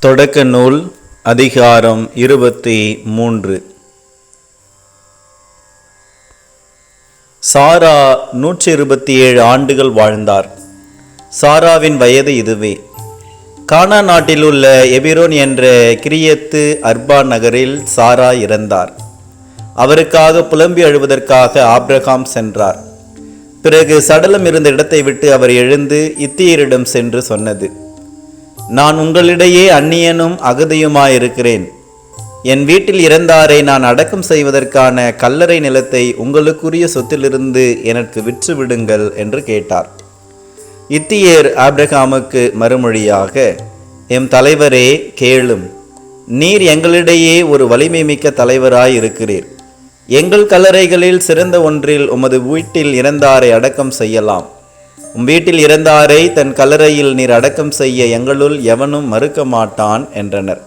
தொடக்க நூல் அதிகாரம் இருபத்தி மூன்று. சாரா நூற்றி இருபத்தி ஏழு ஆண்டுகள் வாழ்ந்தார். சாராவின் வயது இதுவே. கானா நாட்டில் உள்ள எபிரோன் என்ற கிரியத்து அர்பா நகரில் சாரா இறந்தார். அவருக்காக புலம்பி அழுவதற்காக ஆப்ரஹாம் சென்றார். பிறகு சடலம் இருந்த இடத்தை விட்டு அவர் எழுந்து இத்தியரிடம் சென்று சொன்னது. நான் உங்களிடையே அந்நியனும் அகதியுமாயிருக்கிறேன். என் வீட்டில் இறந்தாரை நான் அடக்கம் செய்வதற்கான கல்லறை நிலத்தை உங்களுக்குரிய சொத்திலிருந்து எனக்கு விற்று விடுங்கள் என்று கேட்டார். இத்தியர் ஆப்ரஹாமுக்கு மறுமொழியாக எம் தலைவரே கேளும். நீர் எங்களிடையே ஒரு வலிமை மிக்க தலைவராய் இருக்கிறீர் எங்கள் கல்லறைகளில் சிறந்த ஒன்றில் உமது வீட்டில் இறந்தாரை அடக்கம் செய்யலாம். உம் வீட்டில் இறந்தாரை தன் கல்லறையில் நீர் அடக்கம் செய்ய எங்களுள் எவனும் மறுக்க மாட்டான் என்றனர்.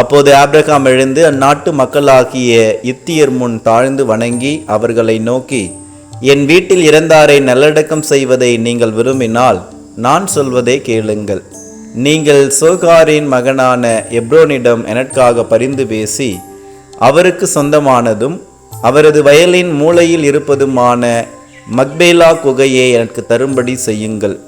அப்போது ஆப்ரகாம் எழுந்து அந்நாட்டு மக்களாகிய இத்தியர் முன் தாழ்ந்து வணங்கி அவர்களை நோக்கி என் வீட்டில் இறந்தாரை நல்லடக்கம் செய்வதை நீங்கள் விரும்பினால் நான் சொல்வதை கேளுங்கள். நீங்கள் சோகாரின் மகனான எப்ரோனிடம் எனக்காக பரிந்து பேசி அவருக்கு சொந்தமானதும் அவரது வயலின் மூலையில் இருப்பதுமான மக்பேலா குகையை எனக்கு தரும்படி செய்யுங்கள்.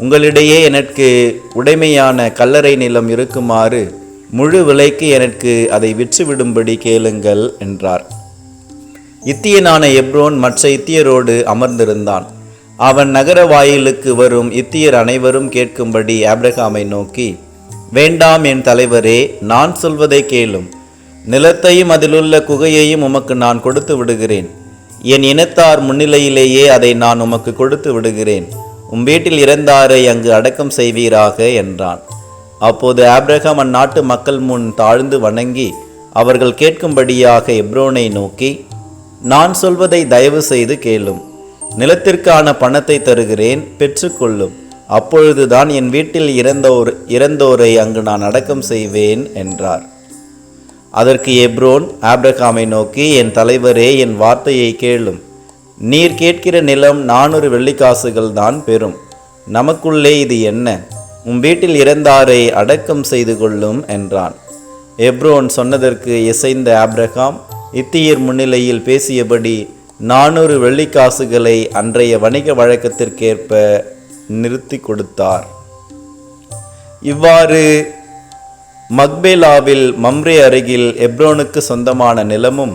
உங்களிடையே எனக்கு உடைமையான கல்லறை நிலம் இருக்குமாறு முழு விலைக்கு எனக்கு அதை விற்றுவிடும்படி கேளுங்கள் என்றார். இத்தியனான எப்ரோன் மற்ற இத்தியரோடு அமர்ந்திருந்தான். அவன் நகர வாயிலுக்கு வரும் இத்தியர் அனைவரும் கேட்கும்படி ஆப்ரகாமை நோக்கி வேண்டாம் என் தலைவரே நான் சொல்வதை கேளும். நிலத்தையும் அதிலுள்ள குகையையும் உமக்கு நான் கொடுத்து விடுகிறேன். என் இனத்தார் முன்னிலையிலேயே அதை நான் உமக்கு கொடுத்து விடுகிறேன். உம் வீட்டில் இறந்தாரை அங்கு அடக்கம் செய்வீராக என்றான். அப்போது ஆப்ரஹாம் அந்நாட்டு மக்கள் முன் தாழ்ந்து வணங்கி அவர்கள் கேட்கும்படியாக எப்ரோனை நோக்கி நான் சொல்வதை தயவு செய்து கேளும். நிலத்திற்கான பணத்தை தருகிறேன் பெற்றுக்கொள்ளும். அப்பொழுதுதான் என் வீட்டில் இறந்தோர் இறந்தோரை அங்கு நான் அடக்கம் செய்வேன் என்றார். அதற்கு எப்ரோன் ஆப்ரகாமை நோக்கி என் தலைவரே என் வார்த்தையை கேளும். நீர் கேட்கிற நிலம் நானூறு வெள்ளிக்காசுகள் தான் பெறும். நமக்குள்ளே இது என்ன? உன் வீட்டில் இறந்தாரை அடக்கம் செய்து கொள்ளும் என்றான். எப்ரோன் சொன்னதற்கு இசைந்த ஆப்ரகாம் இத்தியர் முன்னிலையில் பேசியபடி நானூறு வெள்ளிக்காசுகளை அன்றைய வணிக வழக்கத்திற்கேற்ப நிறுத்தி கொடுத்தார். இவ்வாறு மக்பேலாவில் மம்ரே அருகில் எப்ரோனுக்கு சொந்தமான நிலமும்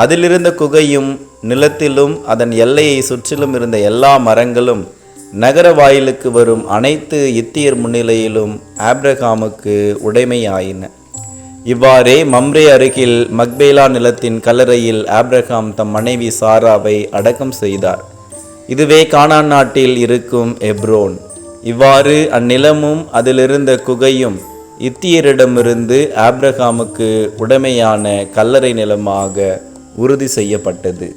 அதிலிருந்த குகையும் நிலத்திலும் அதன் எல்லையை சுற்றிலும் இருந்த எல்லா மரங்களும் நகர வாயிலுக்கு வரும் அனைத்து இத்தியர் முன்னிலையிலும் ஆப்ரகாமுக்கு உடைமையாயின. இவ்வாறே மம்ரே அருகில் மக்பேலா நிலத்தின் கல்லறையில் ஆப்ரகாம் தம் மனைவி சாராவை அடக்கம் செய்தார். இதுவே கானான் நாட்டில் இருக்கும் எப்ரோன். இவ்வாறு அந்நிலமும் அதிலிருந்த குகையும் இத்தியரிடமிருந்து ஆப்ரஹாமுக்கு உடைமையான கல்லறை நிலமாக உறுதி செய்யப்பட்டது.